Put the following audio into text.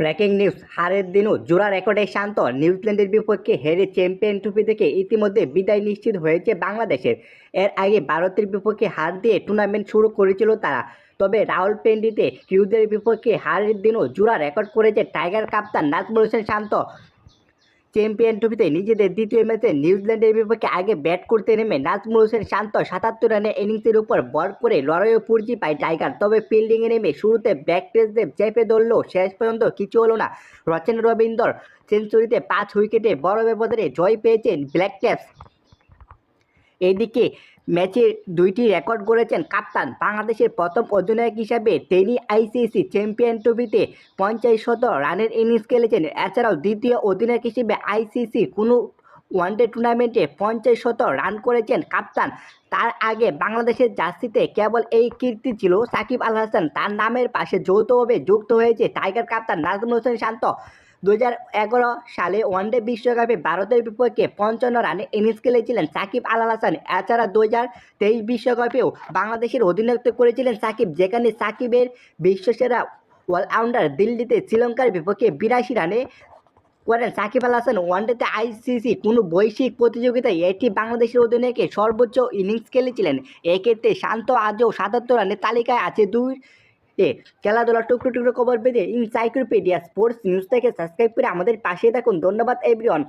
Breaking news, হারের দিনও জোড়া রেকর্ডে শান্ত। নিউজিল্যান্ডের বিপক্ষে হেরে চ্যাম্পিয়ন ট্রফি থেকে ইতিমধ্যে বিদায় নিশ্চিত হয়েছে বাংলাদেশের। এর আগে ভারতের বিপক্ষে হার দিয়ে টুর্নামেন্ট শুরু করেছিল তারা। তবে রাহুলপিন্ডিতে কিউদের বিপক্ষে হারের দিনও জোড়া রেকর্ড করেছে টাইগার কাপ্তান, নাজমুল হোসেন শান্ত। চ্যাম্পিয়ন ট্রফিতে নিজেদের দ্বিতীয় ম্যাচে নিউজিল্যান্ডের বিপক্ষে আগে ব্যাট করতে নেমে নাজমুল হোসেন শান্ত সাতাত্তর রানে ইনিংসের উপর বল করে লড়াইও পুরজি পায় টাইগার। তবে ফিল্ডিংয়ে নেমে শুরুতে ব্যাক টেস্টে চেপে ধরলেও শেষ পর্যন্ত কিছু হলো না। রচেন রবীন্দ্র সেঞ্চুরিতে পাঁচ উইকেটে বড় ব্যবধানে জয় পেয়েছেন ব্ল্যাক ক্যাপস। এদিকে ম্যাচে দুইটি রেকর্ড করেছেন কাপ্তান, বাংলাদেশের প্রথম অধিনায়ক হিসাবে তিনি আইসিসি চ্যাম্পিয়ন ট্রফিতে পঞ্চাশ শত রানের ইনিংস খেলেছেন। এছাড়াও দ্বিতীয় অধিনায়ক হিসেবে আইসিসি কোনো ওয়ানডে টুর্নামেন্টে পঞ্চাশ শত রান করেছেন কাপ্তান। তার আগে বাংলাদেশের জার্সিতে কেবল এই কীর্তি ছিল সাকিব আল হাসান। তার নামের পাশে যৌথভাবে যুক্ত হয়েছে টাইগার কাপ্তান, নাজমুল হোসেন শান্ত দু হাজার এগারো সালে ওয়ানডে বিশ্বকাপে ভারতের বিপক্ষে পঞ্চান্ন রানে ইনিংস খেলেছিলেন সাকিব আল হাসান। এছাড়া দু হাজার তেইশ বিশ্বকাপেও বাংলাদেশের অধিনায়কত্ব করেছিলেন সাকিব, যেখানে সাকিবের বিশ্বসেরা অলরাউন্ডার দিল্লিতে শ্রীলঙ্কার বিপক্ষে বিরাশি রানে করেন। সাকিব আল হাসান ওয়ানডেতে আইসিসি কোনো বৈশ্বিক প্রতিযোগিতায় এটি বাংলাদেশের অধিনায়কে সর্বোচ্চ ইনিংস খেলেছিলেন। এক্ষেত্রে শান্ত আজও সাতাত্তর রানের তালিকায় আছে। দুই এ, খেলাধুলার টুকরো টুকরো খবর পেতে ইনসাইক্লোপিডিয়া স্পোর্টস নিউজ থেকে সাবস্ক্রাইব করে আমাদের পাশে থাকুন। ধন্যবাদ এভরিওয়ান